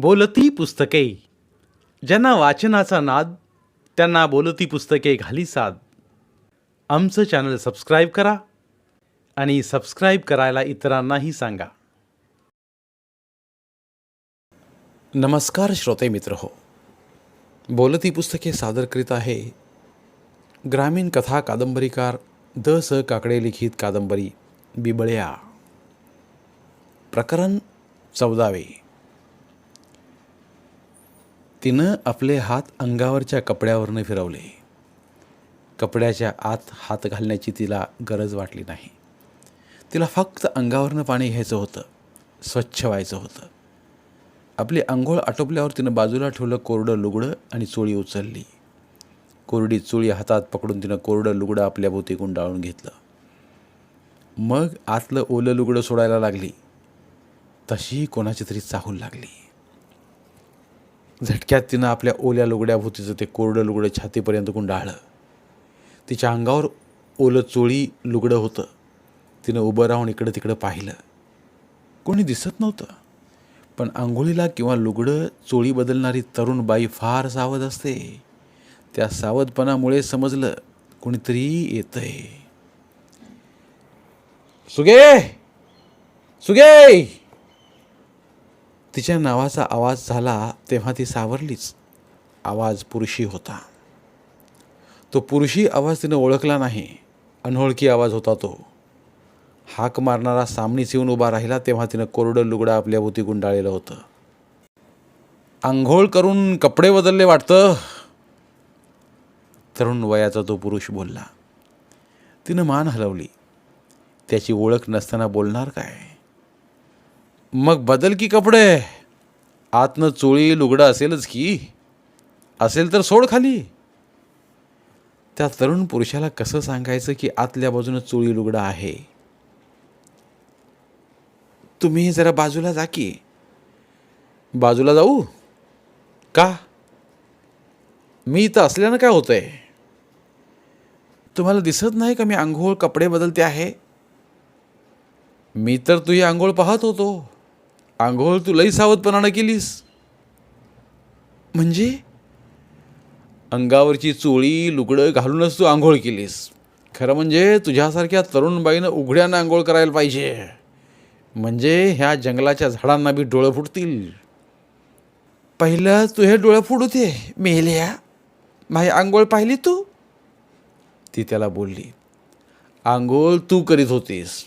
बोलती पुस्तके. ज्यांना वाचनाचा नाद त्यांना बोलती पुस्तके घाली साद. आमचं चॅनल सबस्क्राईब करा आणि सबस्क्राईब करायला इतरांनाही सांगा. नमस्कार श्रोते मित्र हो. बोलती पुस्तके सादर करीत आहे ग्रामीण कथा कादंबरीकार द स काकडे लिखित कादंबरी बिबळ्या. प्रकरण चौदावे. तिनं आपले हात अंगावरच्या कपड्यावरनं फिरवले. कपड्याच्या आत हात घालण्याची तिला गरज वाटली नाही. तिला फक्त अंगावरनं पाणी घ्यायचं होतं. स्वच्छ व्हायचं होतं. आपली आंघोळ आटोपल्यावर तिनं बाजूला ठेवलं कोरडं लुगडं आणि चोळी उचलली. कोरडी चोळी हातात पकडून तिनं कोरडं लुगडं आपल्या भोवती गुंडाळून घेतलं. मग आतलं ओलं लुगडं सोडायला लागली. तशी कोणाची तरी चाहूल लागली. झटक्यात तिनं आपल्या ओल्या लुगड्याभोवतीचं ते कोरडं लुगडं छातीपर्यंत गुंडाळलं. तिच्या अंगावर ओलं चोळी लुगडं होतं. तिनं उभं राहून इकडं तिकडं पाहिलं. कोणी दिसत नव्हतं. पण आंघोळीला किंवा लुगडं चोळी बदलणारी तरुण बाई फार सावध असते. त्या सावधपणामुळे समजलं कोणीतरी येतंय. सुगे! सुगे! तिच्या नावाचा आवाज झाला तेव्हा ती सावरलीच. आवाज पुरुषी होता. तो पुरुषी आवाज तिनं ओळखला नाही. अनोळखी आवाज होता तो. हाक मारणारा सामनीच येऊन उभा राहिला तेव्हा तिनं कोरडं लुगडं आपल्या भोवती गुंडाळलेलं होतं. आंघोळ करून कपडे बदलले वाटतं? तरुण वयाचा तो पुरुष बोलला. तिनं मान हलवली. त्याची ओळख नसताना बोलणार काय? मग बदल की कपडे? आतनं चोळी लुगडं असेलच की? असेल तर सोड खाली. त्या तरुण पुरुषाला कसं सांगायचं की आतल्या बाजूनं चोळी लुगडं आहे? तुम्ही जरा बाजूला जा की. बाजूला जाऊ? का? मी इथं असल्यानं काय होतंय? तुम्हाला दिसत नाही का मी आंघोळ कपडे बदलते आहे? मी तर तुझी आंघोळ पाहत होतो. आंघोळ तू लई सावधपणानं केलीस. म्हणजे? अंगावरची चोळी लुगडं घालूनच तू आंघोळ केलीस. खरं म्हणजे तुझ्यासारख्या तरुण बाईनं उघड्यानं आंघोळ करायला पाहिजे. म्हणजे ह्या जंगलाच्या झाडांना बी डोळं फुटतील. पहिलं तू हे डोळं फुटू दे मेल्या. माझी आंघोळ पाहिली तू? ती त्याला बोलली आंघोळ तू करीत होतीस.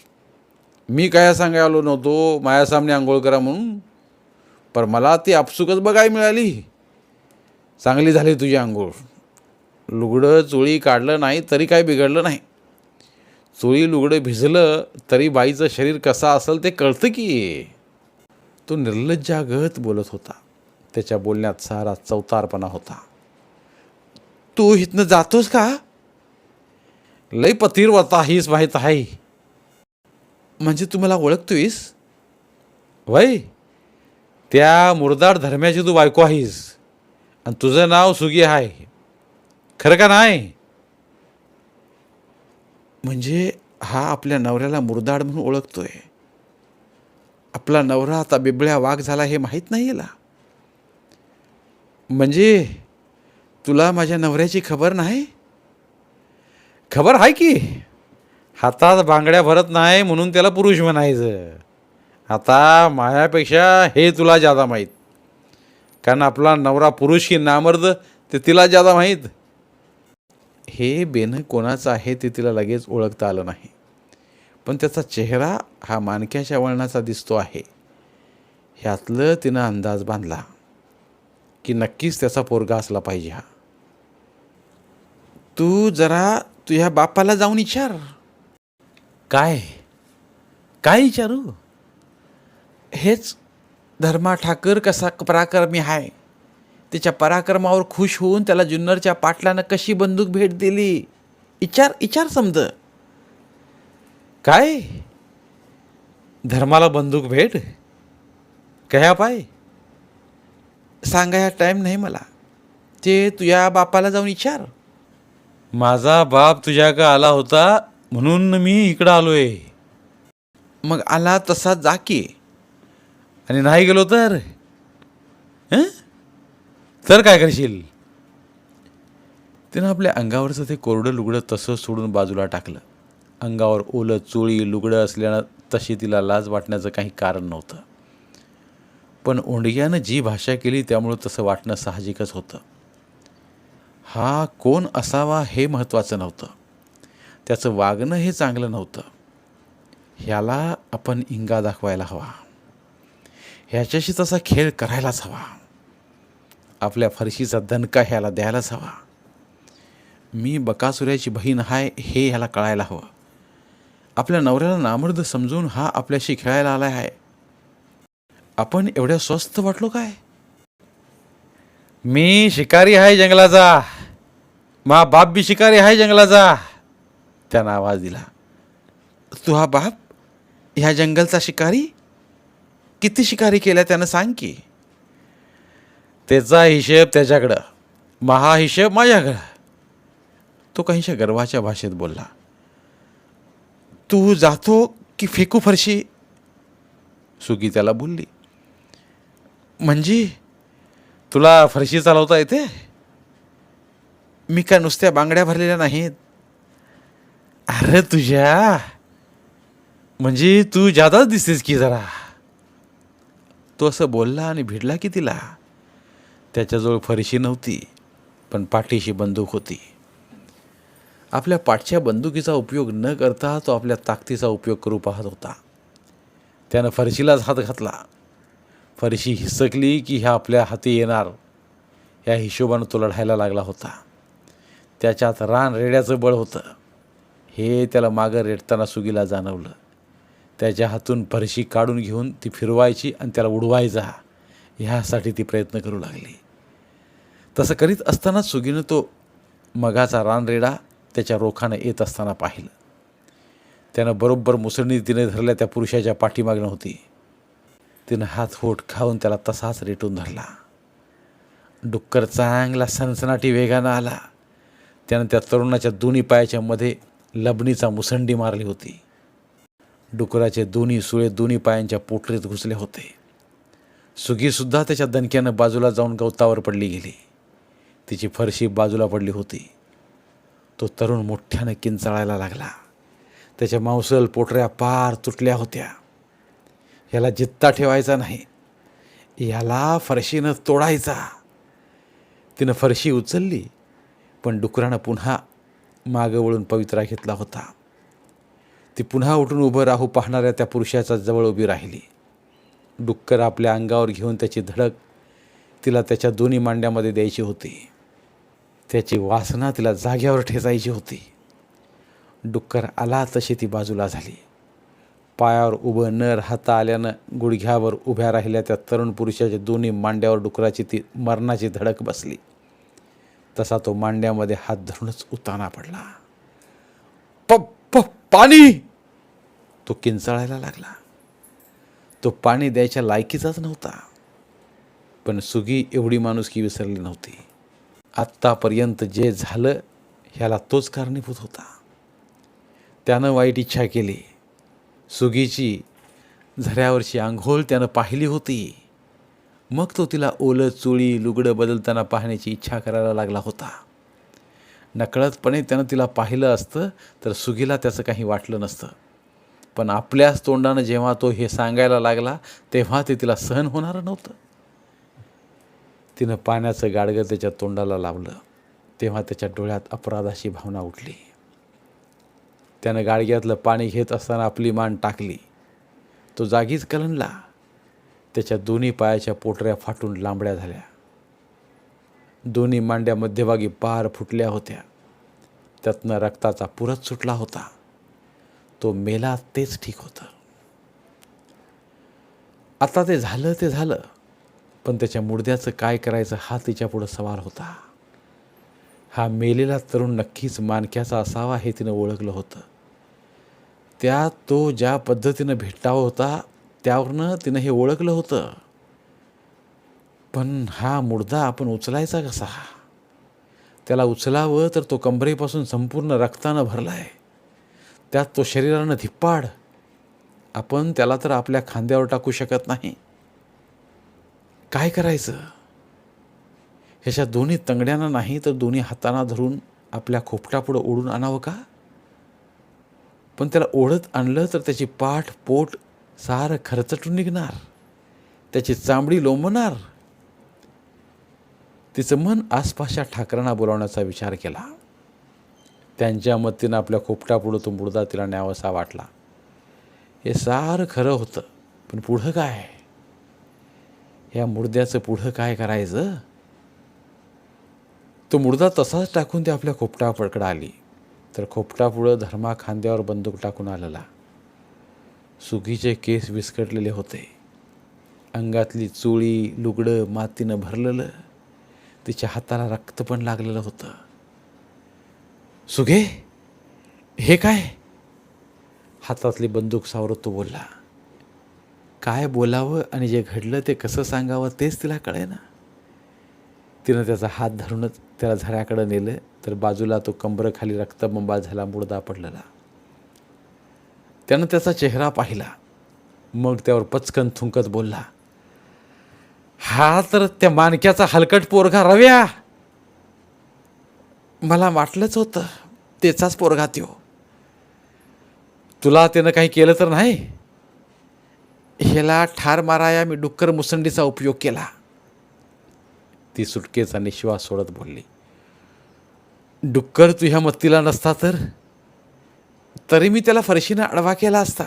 मी काय सांगायला आलो नव्हतो माझ्यासामने आंघोळ करा म्हणून. पर मला ती आपसुकच बघायला मिळाली. चांगली झाली तुझी आंघोळ. लुगडं चोळी काढलं नाही तरी काय बिघडलं नाही. चोळी लुगडं भिजलं तरी बाईचं शरीर कसं असेल ते कळतं की. तो निर्लज्जागत बोलत होता. त्याच्या बोलण्यात सारा चौतारपणा होता. तू इथनं जातोस का? लई पतीरवता हीच माहीत आहे. म्हणजे तू मला ओळखतोयस? वय त्या मुरदार धर्म्याची तू बायको आहेस. आणि तुझं नाव सुगी आहे. खरं का नाही? म्हणजे हा आपल्या नवऱ्याला मुरदाड म्हणून ओळखतोय. आपला नवरा आता बिबळ्या वाघ झाला हे माहीत नाही याला. म्हणजे तुला माझ्या नवऱ्याची खबर नाही? खबर आहे की? हातात बांगड्या भरत नाही म्हणून त्याला पुरुष म्हणायचं. आता मायापेक्षा हे तुला जादा माहीत. कारण आपला नवरा पुरुष की नामर्द ते तिला जादा माहीत. हे बेन कोणाचं आहे ते तिला लगेच ओळखता आलं नाही. पण त्याचा चेहरा हा मानक्याच्या वळणाचा दिसतो आहे. ह्यातलं तिनं अंदाज बांधला की नक्कीच त्याचा पोरगा असला पाहिजे हा. तू जरा तुझ्या बापाला जाऊन विचार. काय? काय विचारू? हेच धर्मा ठाकर कसा पराक्रमी आहे त्याच्या पराक्रमावर खुश होऊन त्याला जुन्नरच्या पाटलानं कशी बंदूक भेट दिली? विचार विचार समज. काय? धर्माला बंदूक भेट? कया पाय? सांगाया टाईम नाही मला. ते तुझ्या बापाला जाऊन विचार. माझा बाप तुझ्या का आला होता म्हणून मी इकडं आलोय. मग आला तसा जा की. आणि नाही गेलो तर? हं? तर काय करशील? तिनं आपल्या अंगावरचं ते कोरडं लुगडं तसं सोडून बाजूला टाकलं. अंगावर ओलं चोळी लुगडं असल्यानं तशी तिला लाज वाटण्याचं काही कारण नव्हतं. पण ओंडग्यानं जी भाषा केली त्यामुळं तसं वाटणं साहजिकच होतं. हा कोण असावा हे महत्त्वाचं नव्हतं. त्याचं वागणं हे चांगलं नव्हतं. ह्याला आपण इंगा दाखवायला हवा. ह्याच्याशी तसा खेळ करायलाच हवा. आपल्या फरशीचा दणका ह्याला द्यायलाच हवा. मी बकासुऱ्याची बहीण हाय हे ह्याला कळायला हवं. आपल्या नवऱ्याला नामर्द समजून हा आपल्याशी खेळायला आला आहे आपण एवढ्या स्वस्त वाटलो काय? मी शिकारी आहे जंगलाचा. मा बाप बी शिकारी आहे जंगलाचा. त्यानं आवाज दिला. तू हा बाप ह्या जंगलचा शिकारी? किती शिकारी केल्या त्यानं सांग की. त्याचा हिशेब त्याच्याकडं. महा हिशेब माझ्याकडं. तो काहीशा गर्वाच्या भाषेत बोलला. तू जातो की फेकू फरशी? सुगी त्याला बोलली. म्हणजे? तुला फरशी चालवता येते? मी काय नुसत्या बांगड्या भरलेल्या नाहीत? अरे तुझ्या. म्हणजे तू जादाच दिसतेस की जरा. तो असं बोलला आणि भिडला की तिला. त्याच्याजवळ फरशी नव्हती पण पाठीशी बंदूक होती. आपल्या पाठच्या बंदुकीचा उपयोग न करता तो आपल्या ताकदीचा उपयोग करू पाहत होता. त्यानं फरशीलाच हात घातला. फरशी हिसकली की ह्या आपल्या हाती येणार. ह्या हिशोबानं तो लढायला लागला होता. त्याच्यात रान रेड्याचं बळ होतं. हे त्याला मागं रेटताना सुगीला जाणवलं. त्याच्या हातून फरशी काढून घेऊन ती फिरवायची आणि त्याला उडवायचा. ह्यासाठी ती प्रयत्न करू लागली. तसं करीत असताना सुगीनं तो मगाचा रानरेडा त्याच्या रोखानं येत असताना पाहिलं. त्यानं बरोबर मुसळणी तिने धरल्या त्या पुरुषाच्या पाठीमागणं होती. तिनं हात होट खाऊन त्याला तसाच रेटून धरला. डुक्कर चांगला सनसनाटी वेगानं आला. त्यानं त्या तरुणाच्या दोन्ही पायाच्या मध्ये लबणीचा मुसंडी मारली होती. डुकराचे दोन्ही सुळे दोन्ही पायांच्या पोटरीत घुसले होते. सुगीसुद्धा त्याच्या दणक्यानं बाजूला जाऊन गवतावर पडली गेली. तिची फरशी बाजूला पडली होती. तो तरुण मोठ्यानं किंचाळायला लागला. त्याच्या मांसल पोटऱ्या पार तुटल्या होत्या. याला जित्ता ठेवायचा नाही. याला फरशीनं तोडायचा. तिनं फरशी उचलली पण डुकरानं पुन्हा मागं वळून पवित्रा घेतला होता. ती पुन्हा उठून उभं राहू पाहणाऱ्या त्या पुरुषाच्या जवळ उभी राहिली. डुक्कर आपल्या अंगावर घेऊन त्याची धडक तिला त्याच्या दोन्ही मांड्यामध्ये द्यायची होती. त्याची वासना तिला जाग्यावर ठेचायची होती. डुक्कर आला तशी ती बाजूला झाली. पायावर उभं न राहता आल्यानं गुडघ्यावर उभ्या राहिल्या त्या तरुण पुरुषाच्या दोन्ही मांड्यावर डुकराची ती मरणाची धडक बसली. तसा तो मांड्यामध्ये हात धरूनच उताना पडला. प प पाणी! तो किंचाळायला लागला. तो पाणी द्यायच्या लायकीचाच नव्हता. पण सुगी एवढी माणुसकी विसरली नव्हती. आत्तापर्यंत जे झालं ह्याला तोच कारणीभूत होता. त्यानं वाईट इच्छा केली. सुगीची झऱ्यावरची आंघोळ त्यानं पाहिली होती. मग तो तिला ओलं चुळी लुगडं बदलताना पाहण्याची इच्छा करायला लागला होता. नकळतपणे त्यानं तिला पाहिलं असतं तर सुगीला त्याचं काही वाटलं नसतं. पण आपल्याच तोंडानं जेव्हा तो हे सांगायला लागला तेव्हा ते तिला सहन होणारं नव्हतं. तिनं पाण्याचं गाडगं त्याच्या तोंडाला लावलं तेव्हा त्याच्या डोळ्यात अपराधाची भावना उठली. त्यानं गाडग्यातलं पाणी घेत असताना आपली मान टाकली. तो जागीच कलंडला. त्याच्या दोन्ही पायाच्या पोटऱ्या फाटून लांबड्या झाल्या. दोन्ही मांड्या मध्यभागी पार फुटल्या होत्या. त्यातनं रक्ताचा पुरत सुटला होता. तो मेला तेच ठीक होतं. आता ते झालं ते झालं. पण त्याच्या मुडद्याचं काय करायचं हा तिच्यापुढं सवाल होता. हा मेलेला तरुण नक्कीच मानक्याचा असावा हे तिनं ओळखलं होतं. त्या तो ज्या पद्धतीनं भेटावा होता त्यावरनं तिनं हे ओळखलं होतं. पण हा मुर्दा आपण उचलायचा कसा? त्याला उचलावं तर तो कंबरेपासून संपूर्ण रक्तानं भरला आहे त्यात तो शरीरानं धिप्पाड. आपण त्याला तर आपल्या खांद्यावर टाकू शकत नाही. काय करायचं? ह्याच्या दोन्ही तंगड्यांना नाही तर दोन्ही हातांना धरून आपल्या खोपटापुढं ओढून आणावं का? पण त्याला ओढत आणलं तर त्याची पाठ पोट सारं खरचटून निघणार. त्याची चांबडी लोंबणार. तिचं मन आसपासच्या ठाकरांना बोलावण्याचा विचार केला. त्यांच्या मतीनं आपल्या खोपटापुढं तो मुर्दा तिला न्यावासा वाटला. हे सारं खरं होतं पण पुढं काय? ह्या मुर्द्याचं पुढं काय करायचं? तो मुर्दा तसाच टाकून ते आपल्या खोपटापडकडं आली. तर खोपटापुढं धर्मा खांद्यावर बंदूक टाकून आलेला. सुगीचे केस विस्कटलेले होते. अंगातली चोळी लुगडं मातीनं भरलेलं तिच्या हाताला रक्त पण लागलेलं होतं. सुगे हे काय? हातातली बंदूक सावरत तो बोलला. काय बोलावं आणि जे घडलं ते कसं सांगावं तेच तिला कळेना. तिनं त्याचा हात धरूनच त्याला झऱ्याकडं नेलं तर बाजूला तो कंबरखाली रक्तबंबा झाला मुडदा पडलेला. त्यानं त्याचा चेहरा पाहिला. मग त्यावर पचकन थुंकत बोलला हा तर त्या मानक्याचा हलकट पोरगा रव्या. मला वाटलंच होतं त्याचाच पोरगा त्यो. तुला त्यानं काही केलं तर नाही? ह्याला ठार माराया मी डुक्कर मुसंडीचा उपयोग केला. ती सुटकेचा निश्वास सोडत बोलली डुक्कर तुझ्या मत्तीला नसता तर? तरी मी त्याला फरशीनं आडवा केला असता.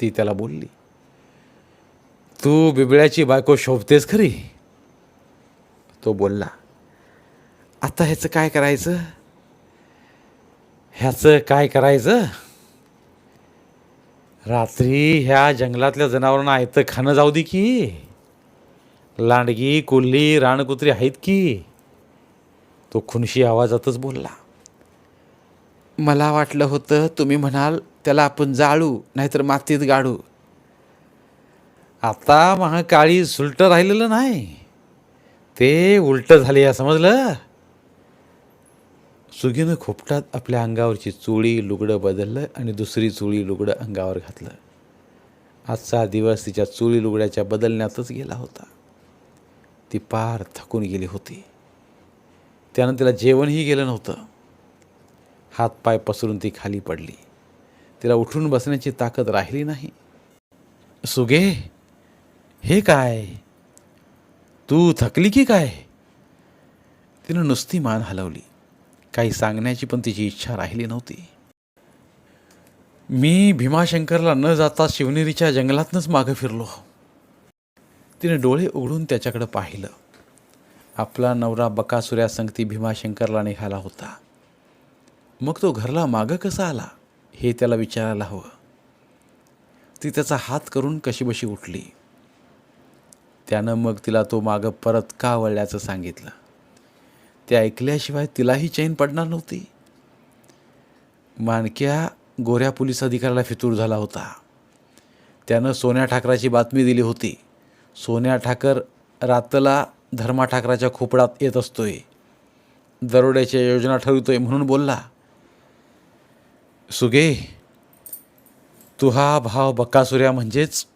ती त्याला बोलली तू बिबळ्याची बायको शोभतेस खरी. तो बोलला आता ह्याचं काय करायचं? ह्याचं काय करायचं? रात्री ह्या जंगलातल्या जनावरांना आयतं खाणं जाऊ दे की. लांडगी कोल्ही रानकुत्री आहेत की. तो खुनशी आवाजातच बोलला मला वाटलं होतं तुम्ही म्हणाल त्याला आपण जाळू नाहीतर मातीत गाडू. आता महाकाळी सुलटं राहिलेलं नाही. ते उलटं झाले या समजलं? सुगीनं खोपटात आपल्या अंगावरची चोळी लुगडं बदललं आणि दुसरी चोळी लुगडं अंगावर घातलं. आजचा दिवस तिच्या चोळी लुगड्याच्या बदलण्यातच गेला होता. ती पार थकून गेली होती. त्यानं तिला जेवणही गेलं नव्हतं. हातपाय पसरून ती खाली पडली. तिला उठून बसण्याची ताकद राहिली नाही. सुगे हे काय? तू थकली की काय? तिनं नुसती मान हलवली. काही सांगण्याची पण तिची इच्छा राहिली नव्हती. मी भीमाशंकरला न जाता शिवनेरीच्या जंगलातनंच मागं फिरलो. तिने डोळे उघडून त्याच्याकडं पाहिलं. आपला नवरा बकासुऱ्या संगती भीमाशंकरला निघाला होता. मग तो घरला मागं कसा आला हे त्याला विचारायला हवं. ती त्याचा हात करून कशीबशी उठली. त्यानं मग तिला तो मागं परत का वळल्याचं सांगितलं. ते ऐकल्याशिवाय तिलाही चैन पडणार नव्हती. मानक्या गोऱ्या पोलीस अधिकाऱ्याला फितूर झाला होता. त्यानं सोन्या ठाकराची बातमी दिली होती. सोन्या ठाकर रातला धर्मा ठाकराच्या खोपडात येत असतोय. दरोड्याच्या योजना ठरवतोय म्हणून बोलला. सुगे तू हा भाव बक्कासुऱ्या म्हणजेच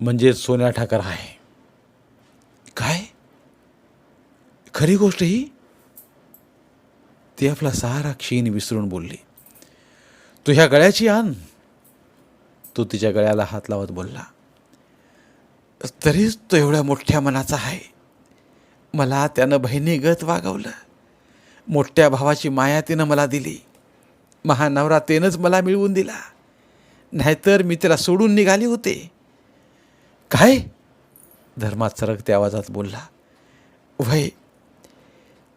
म्हणजेच सोन्या ठाकर आहे. काय? खरी गोष्ट ही? ती आपला सारा क्षीण विसरून बोलली. तू ह्या गळ्याची आण. तो तिच्या गळ्याला हात लावत बोलला. तरीच तो एवढ्या मोठ्या मनाचा आहे. मला त्यानं बहिणीगत वागवलं. मोठ्या भावाची माया तिनं मला दिली. महानवरा तेनंच मला मिळवून दिला. नाहीतर मी त्याला सोडून निघाले होते. काय? धर्मात सरकत्या आवाजात बोलला. वय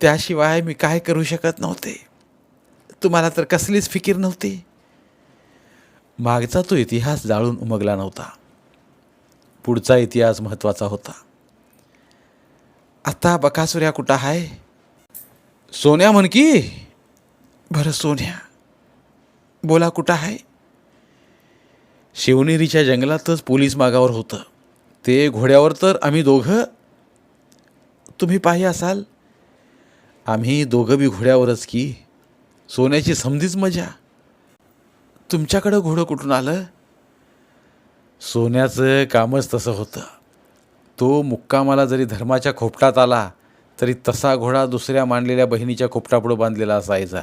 त्याशिवाय मी काय करू शकत नव्हते. तुम्हाला तर कसलीच फिकीर नव्हती. मागचा तो इतिहास जाळून उमगला नव्हता. पुढचा इतिहास महत्त्वाचा होता. आता बकासुऱ्या कुठं आहे सोन्या म्हण की? बरं सोन्या. बोला कुठं आहे? शिवनेरीच्या जंगलातच पोलीस मागावर होतं. ते घोड्यावर तर आम्ही दोघं. तुम्ही पाहि असाल. आम्ही दोघं बी घोड्यावरच की. सोन्याची समधीच मजा. तुमच्याकडं घोडं कुठून आलं? सोन्याचं कामच तसं होतं. तो मुक्कामाला जरी धर्माच्या खोपटात आला तरी तसा घोडा दुसऱ्या मांडलेल्या बहिणीच्या खोपटापुढं बांधलेला असायचा.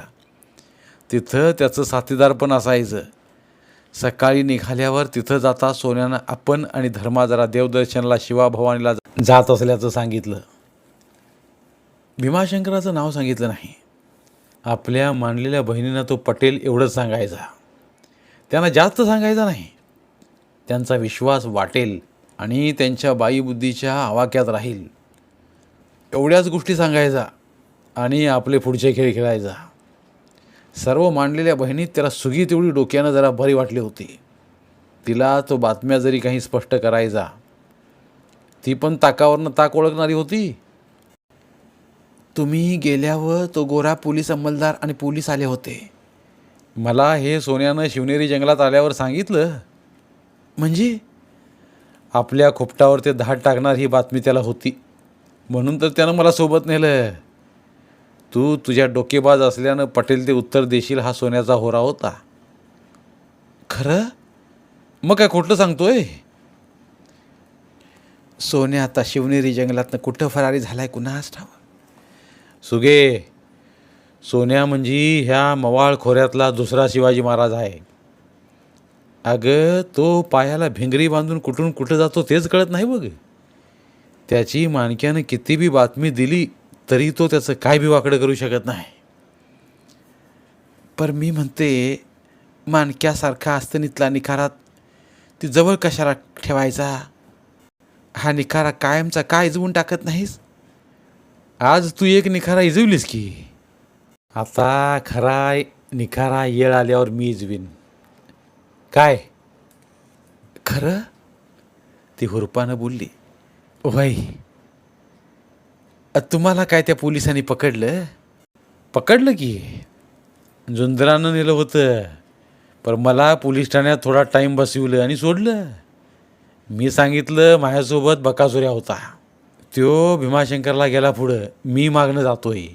तिथं त्याचं साथीदार पण असायचं. सकाळी निघाल्यावर तिथं जाता सोन्यानं आपण आणि धर्मा जरा देवदर्शनाला शिवाभवानीला जात असल्याचं सांगितलं. भीमाशंकराचं नाव सांगितलं नाही. आपल्या मानलेल्या बहिणीनं तो पटेल एवढंच सांगायचा. त्यांना जास्त सांगायचा नाही. त्यांचा विश्वास वाटेल आणि त्यांच्या बाईबुद्धीच्या आवाक्यात राहील. एवढ्याच गोष्टी सांगायचा आणि आपले पुढचे खेळ खेळायचा. सर्व मांडलेल्या बहिणीत त्याला सुगी तेवढी डोक्यानं जरा बरी वाटली होती. तिला तो बातम्या जरी काही स्पष्ट करायचा ती पण ताकावरनं ताक ओळखणारी होती. तुम्ही गेल्यावर तो गोरा पोलीस अंमलदार आणि पोलीस आले होते. मला हे सोन्यानं शिवनेरी जंगलात आल्यावर सांगितलं. म्हणजे? आपल्या खोपटावर ते धाड टाकणार ही बातमी त्याला होती. म्हणून तर त्यानं मला सोबत नेलं. तू तुझ्या डोकेबाज असल्यानं पटेल ते उत्तर देशील हा सोन्याचा होरा होता. खरं? मग काय खोटलं सांगतोय? सोन्या आता शिवनेरी जंगलातनं कुठं फरारी झालाय कुणास ठाव सुगे सोन्या म्हणजे ह्या मवाळ खोऱ्यातला दुसरा शिवाजी महाराज आहे. अगं तो पायाला भिंगरी बांधून कुठून कुठं जातो तेच कळत नाही बघ. त्याची माणक्यानं किती बी बातमी दिली तरी तो त्याचं काय बी वाकडं करू शकत नाही. पर मी म्हणते माणक्यासारखा अस्तनीतला निखारात ती जवळ कशाला ठेवायचा? हा निखारा कायमचा काय इजवून टाकत नाहीस? आज तू एक निखारा इजवलीस की? आता खरा निखारा येळ आल्यावर मी इजवीन. काय? खरं? ती हुरपानं बोलली. वय तुम्हाला काय त्या पोलिसांनी पकडलं? पकडलं की. जुंदरानं नेलं होतं. पण मला पोलीस ठाण्यात थोडा टाईम बसविलं आणि सोडलं. मी सांगितलं माझ्यासोबत बकासुऱ्या होता. त्यो भीमाशंकरला गेला पुढं. मी मागणं जातोय.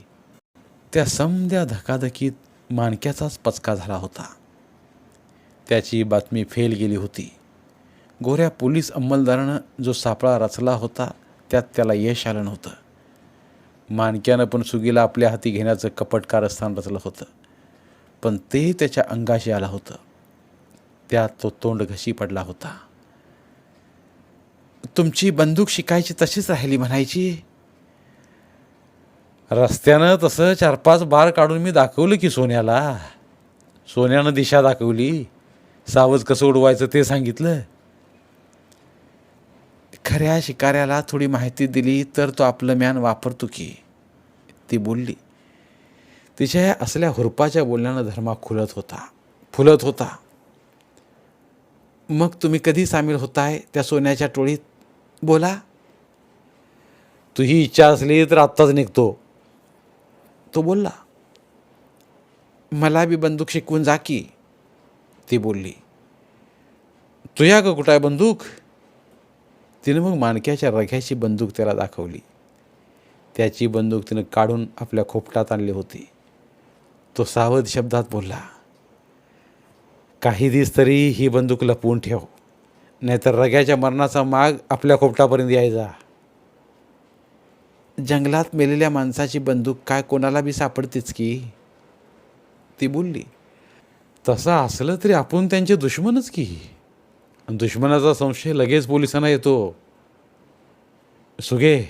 त्या समद्या धकाधकीत माणक्याचाच पचका झाला होता. त्याची बातमी फेल गेली होती. गोऱ्या पोलीस अंमलदारानं जो सापळा रचला होता त्यात त्याला यश आलं नव्हतं. माणक्यानं पण सुगीला आपल्या हाती घेण्याचं कपट कारस्थान रचलं होतं. पण ते त्याच्या अंगाशी आलं होतं. त्यात तो तोंड घशी पडला होता. तुमची बंदूक शिकायची तशीच राहिली म्हणायची. रस्त्यानं तसं चार पाच बार काढून मी दाखवलं की सोन्याला. सोन्यानं दिशा दाखवली. सावज कसं उडवायचं ते सांगितलं. खऱ्या शिकाऱ्याला थोडी माहिती दिली तर तो आपलं म्यान वापरतो की. ती बोलली. तिच्या या असल्या हुरपाच्या बोलण्यानं धर्मा खुलत होता. फुलत होता. मग तुम्ही कधी सामील होताय? त्या सोन्याच्या टोळीत? बोला. तुझी इच्छा असली तर आत्ताच निघतो. तो बोलला. मला बी बंदूक शिकवून जा की. ती बोलली. तुझ्या का कुठं आहे बंदूक? तिनं मग माणक्याच्या रघ्याची बंदूक त्याला दाखवली. त्याची बंदूक तिनं काढून आपल्या खोपटात आणली होती. तो सावध शब्दात बोलला काही दिस तरी ही बंदूक लपवून ठेव नाहीतर रग्याच्या मरणाचा माग आपल्या खोपटापर्यंत यायचा. जंगलात मेलेल्या माणसाची बंदूक काय कोणाला बी सापडतेच की? ती बोलली तसं असलं तरी आपण त्यांचे दुश्मनच की. दुश्मनाचा संशय लगेच पोलिसांना येतो. सुगे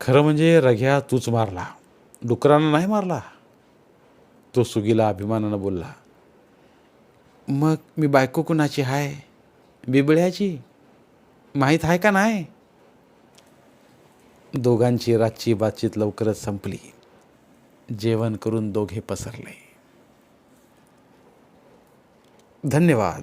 खरं म्हणजे रघ्या तूच मारला. डुकरानं नाही मारला. तो सुगीला अभिमानानं बोलला मग मी बायको कुणाची आहे बिबळ्याची? माहीत आहे का नाही? दोघांची रातची बातचीत लवकरच संपली. जेवण करून दोघे पसरले. धन्यवाद.